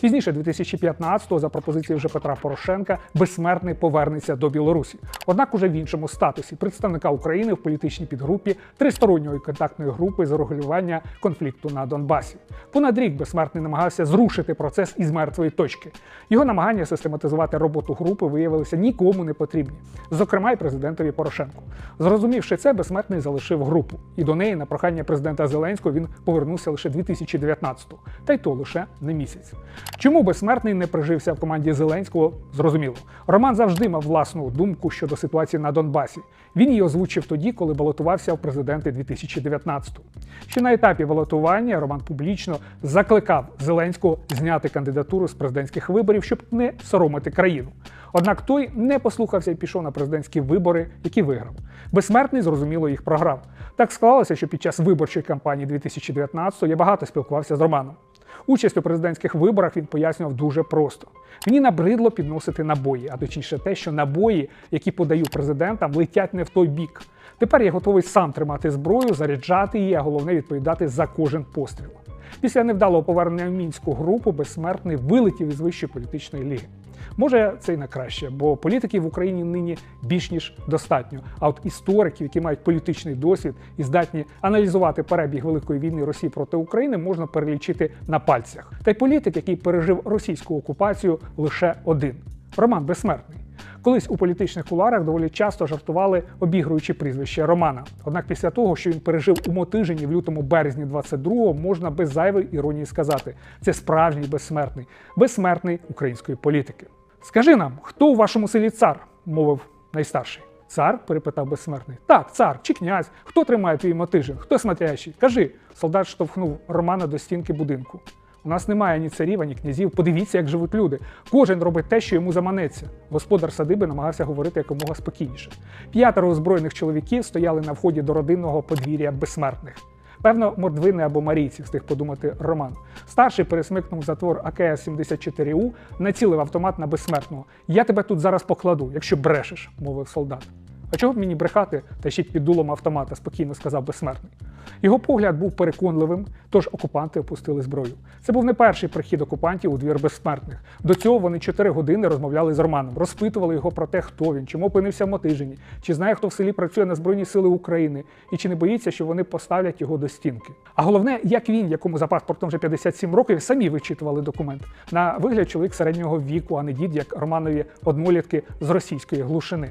Пізніше 2015-го, за пропозицією вже Петра Порошенка, безсмертний повернеться до Білорусі. Однак уже в іншому статусі представника України в політичній підгрупі тристоронньої контактної групи з регулювання конфлікту на Донбасі. Понад рік безсмертний намагався зрушити процес із мертвої точки. Його намагання систематизувати роботу групи виявилися нікому не потрібні, зокрема й президентові Порошенку. Зрозумівши це, безсмертний залишив групу, і до неї на прохання президента Зеленського він повернувся лише 2019-го, та й то лише на місяць. Чому безсмертний не прижився в команді Зеленського? Зрозуміло. Роман завжди мав власну думку щодо ситуації на Донбасі. Він її озвучив тоді, коли балотувався в президенти 2019-го. Ще на етапі балотування Роман публічно закликав Зеленського зняти кандидатуру з президентських виборів, щоб не соромити країну. Однак той не послухався і пішов на президентські вибори, які виграв. Безсмертний, зрозуміло, їх програв. Так склалося, що під час виборчої кампанії 2019-го я багато спілкувався з Романом. Участь у президентських виборах він пояснював дуже просто. Мені набридло підносити набої, а точніше те, що набої, які подаю президентам, летять не в той бік. Тепер я готовий сам тримати зброю, заряджати її, а головне відповідати за кожен постріл. Після невдалого повернення в мінську групу безсмертний вилетів із вищої політичної ліги. Може, це й на краще, бо політиків в Україні нині більш ніж достатньо. А от істориків, які мають політичний досвід і здатні аналізувати перебіг великої війни Росії проти України, можна перелічити на пальцях. Та й політик, який пережив російську окупацію, лише один Роман Безсмертний. Колись у політичних куларах доволі часто жартували, обігруючи прізвище Романа. Однак після того, що він пережив у Мотижині в лютому березні 22-го, можна без зайвої іронії сказати: це справжній безсмертний, безсмертний української політики. Скажи нам, хто у вашому селі цар? мовив найстарший. Цар? перепитав безсмертний. Так, цар чи князь. Хто тримає твій мотижин? Хто смотрящий? Кажи. Солдат штовхнув Романа до стінки будинку. У нас немає ні царів, ані князів. Подивіться, як живуть люди. Кожен робить те, що йому заманеться. Господар садиби намагався говорити якомога спокійніше. П'ятеро озброєних чоловіків стояли на вході до родинного подвір'я безсмертних. Певно, мордвини або марійці, встиг подумати Роман. Старший пересмикнув затвор АКС-74У, націлив автомат на безсмертного. Я тебе тут зараз покладу, якщо брешеш, мовив солдат. А чого б мені брехати та ще під дулом автомата, спокійно сказав безсмертний. Його погляд був переконливим, тож окупанти опустили зброю. Це був не перший прихід окупантів у двір безсмертних. До цього вони чотири години розмовляли з Романом, розпитували його про те, хто він, чому опинився в Мотижині, чи знає, хто в селі працює на Збройні Сили України, і чи не боїться, що вони поставлять його до стінки. А головне, як він, якому за паспортом вже 57 років, самі вичитували документ. На вигляд чоловік середнього віку, а не дід, як Романові однолітки з російської глушини.